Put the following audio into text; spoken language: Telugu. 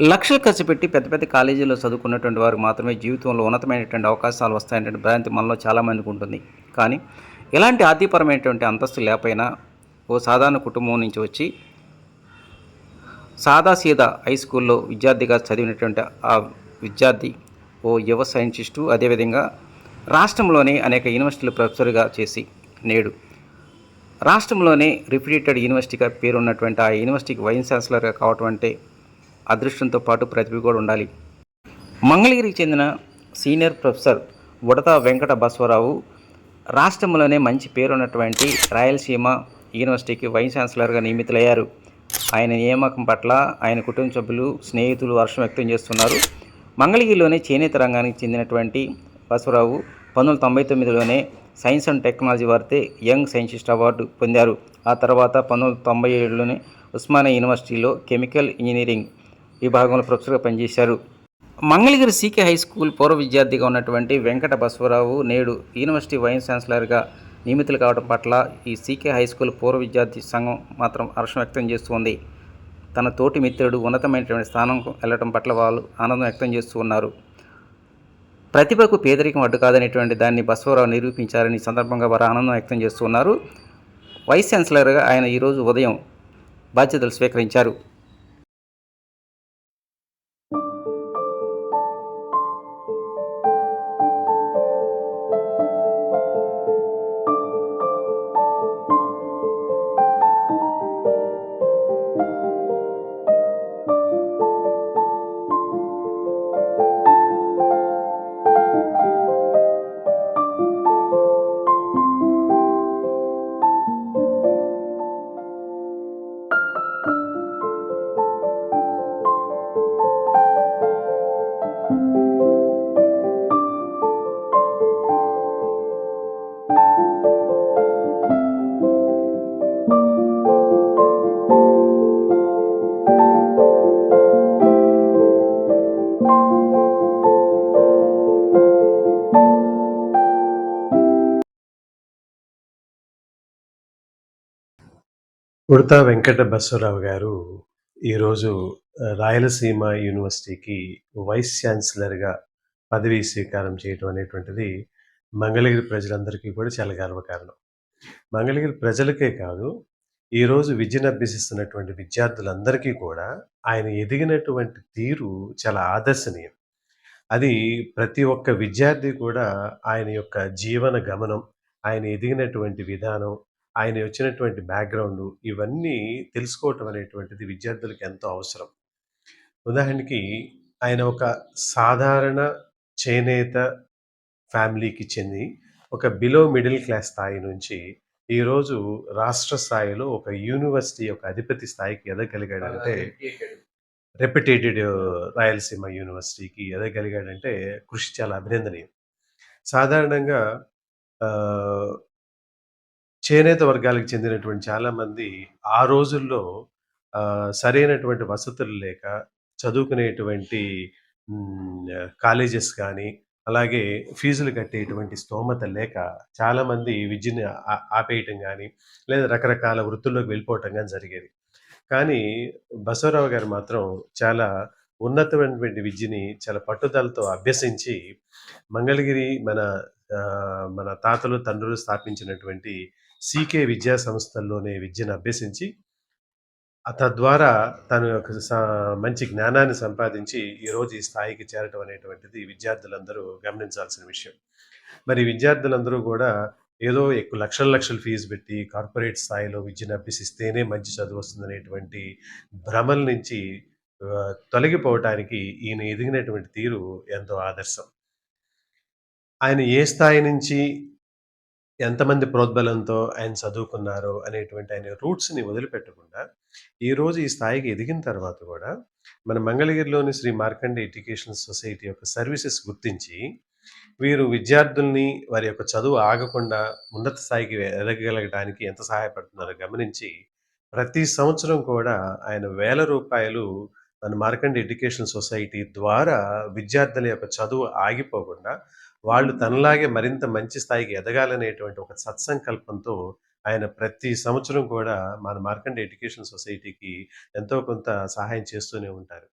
లక్షలు ఖర్చు పెట్టి పెద్ద పెద్ద కాలేజీల్లో చదువుకున్నటువంటి వారికి మాత్రమే జీవితంలో ఉన్నతమైనటువంటి అవకాశాలు వస్తాయనేటువంటి భ్రాంతి మనలో చాలామందికి ఉంటుంది. కానీ ఎలాంటి ఆర్థికపరమైనటువంటి అంతస్తు లేకపోయినా ఓ సాధారణ కుటుంబం నుంచి వచ్చి సాదా సీదా హై స్కూల్లో విద్యార్థిగా చదివినటువంటి ఆ విద్యార్థి ఓ యువ సైంటిస్టు అదేవిధంగా రాష్ట్రంలోనే అనేక యూనివర్సిటీలు ప్రొఫెసర్గా చేసి నేడు రాష్ట్రంలోనే రిప్యూటెడ్ యూనివర్సిటీగా పేరున్నటువంటి ఆ యూనివర్సిటీకి వైస్ ఛాన్సలర్గా కావటం అంటే అదృష్టంతో పాటు ప్రతిభ కూడా ఉండాలి. మంగళగిరికి చెందిన సీనియర్ ప్రొఫెసర్ ఉడత వెంకట బసవరావు రాష్ట్రంలోనే మంచి పేరున్నటువంటి రాయలసీమ యూనివర్సిటీకి వైస్ ఛాన్సలర్గా నియమితులయ్యారు. ఆయన నియామకం పట్ల ఆయన కుటుంబ సభ్యులు స్నేహితులు హర్షం వ్యక్తం చేస్తున్నారు. మంగళగిరిలోనే చేనేత రంగానికి చెందినటువంటి బసవరావు పంతొమ్మిది వందల తొంభై తొమ్మిదిలోనే సైన్స్ అండ్ టెక్నాలజీ వారితే యంగ్ సైంటిస్ట్ అవార్డు పొందారు. ఆ తర్వాత పంతొమ్మిది వందల తొంభై ఏడులోనే ఉస్మానియా యూనివర్సిటీలో కెమికల్ ఇంజనీరింగ్ విభాగంలో ప్రొఫెసర్గా పనిచేశారు. మంగళగిరి సీకే హై స్కూల్ పూర్వ విద్యార్థిగా ఉన్నటువంటి వెంకట బసవరావు నేడు యూనివర్సిటీ వైస్ ఛాన్సలర్గా నియమితులు కావడం పట్ల ఈ సీకే హై స్కూల్ పూర్వ విద్యార్థి సంఘం మాత్రం హర్షం వ్యక్తం చేస్తుంది. తన తోటి మిత్రుడు ఉన్నతమైనటువంటి స్థానంకు వెళ్ళడం పట్ల వాళ్ళు ఆనందం వ్యక్తం చేస్తూ ఉన్నారు. ప్రతిభకు పేదరికం అడ్డు కాదనేటువంటి దాన్ని బసవరావు నిరూపించారని సందర్భంగా వారు ఆనందం వ్యక్తం చేస్తున్నారు వైస్ ఛాన్సలర్గా ఆయన ఈరోజు ఉదయం బాధ్యతలు స్వీకరించారు. ఉడతా వెంకట బసవరావు గారు ఈరోజు రాయలసీమ యూనివర్సిటీకి వైస్ ఛాన్సలర్గా పదవీ స్వీకారం చేయటం అనేటువంటిది మంగళగిరి ప్రజలందరికీ కూడా చాలా గర్వకారణం. మంగళగిరి ప్రజలకే కాదు ఈరోజు విద్యను అభ్యసిస్తున్నటువంటి విద్యార్థులందరికీ కూడా ఆయన ఎదిగినటువంటి తీరు చాలా ఆదర్శనీయం. అది ప్రతి ఒక్క విద్యార్థి కూడా ఆయన యొక్క జీవన గమనం ఆయన ఎదిగినటువంటి విధానం ఆయన వచ్చినటువంటి బ్యాక్గ్రౌండ్ ఇవన్నీ తెలుసుకోవటం అనేటువంటిది విద్యార్థులకు ఎంతో అవసరం. ఉదాహరణకి ఆయన ఒక సాధారణ చేనేత ఫ్యామిలీకి చెంది ఒక బిలో మిడిల్ క్లాస్ స్థాయి నుంచి ఈరోజు రాష్ట్ర స్థాయిలో ఒక యూనివర్సిటీ ఒక అధిపతి స్థాయికి ఎదగలిగాడంటే రెప్యుటేటెడ్ రాయలసీమ యూనివర్సిటీకి ఎదగలిగాడంటే కృషి చాలా అభినందనీయం. సాధారణంగా చేనేత వర్గాలకు చెందినటువంటి చాలామంది ఆ రోజుల్లో ఆ, సరైనటువంటి వసతులు లేక చదువుకునేటువంటి కాలేజెస్ కానీ అలాగే ఫీజులు కట్టేటువంటి స్తోమత లేక చాలామంది విద్యని ఆ- ఆపేయటం కానీ లేదా రకరకాల వృత్తుల్లోకి వెళ్ళిపోవటం కానీ జరిగేది. కానీ బసవరావు గారు మాత్రం చాలా ఉన్నతమైనటువంటి విద్యని చాలా పట్టుదలతో అభ్యసించి మంగళగిరి మన ఆ, మన తాతలు తండ్రులు స్థాపించినటువంటి సీకే విద్యా సంస్థల్లోనే విద్యను అభ్యసించి తద్వారా తను యొక్క మంచి జ్ఞానాన్ని సంపాదించి ఈరోజు ఈ స్థాయికి చేరటం అనేటువంటిది విద్యార్థులందరూ గమనించాల్సిన విషయం. మరి విద్యార్థులందరూ కూడా ఏదో ఎక్కువ లక్షల లక్షల ఫీజు పెట్టి కార్పొరేట్ స్థాయిలో విద్యను అభ్యసిస్తేనే మంచి చదువు వస్తుందనేటువంటి భ్రమల నుంచి తొలగిపోవటానికి ఈయన ఎదిగినటువంటి తీరు ఎంతో ఆదర్శం. ఆయన ఏ స్థాయి నుంచి ఎంతమంది ప్రోద్బలంతో ఆయన చదువుకున్నారో అనేటువంటి ఆయన రూట్స్ని వదిలిపెట్టకుండా ఈరోజు ఈ స్థాయికి ఎదిగిన తర్వాత కూడా మన మంగళగిరిలోని శ్రీ మార్కండే ఎడ్యుకేషన్ సొసైటీ యొక్క సర్వీసెస్ గుర్తించి వీరు విద్యార్థుల్ని వారి యొక్క చదువు ఆగకుండా ఉన్నత స్థాయికి ఎదగగలగడానికి ఎంత సహాయపడుతున్నారో గమనించి ప్రతి సంవత్సరం కూడా ఆయన వేల రూపాయలు మన మార్కండ్ ఎడ్యుకేషన్ సొసైటీ ద్వారా విద్యార్థుల యొక్క చదువు ఆగిపోకుండా వాళ్ళు తనలాగే మరింత మంచి స్థాయికి ఎదగాలనేటువంటి ఒక సత్సంకల్పంతో ఆయన ప్రతి సంవత్సరం కూడా మన మార్కండ్ ఎడ్యుకేషన్ సొసైటీకి ఎంతో కొంత సహాయం చేస్తూనే ఉంటారు.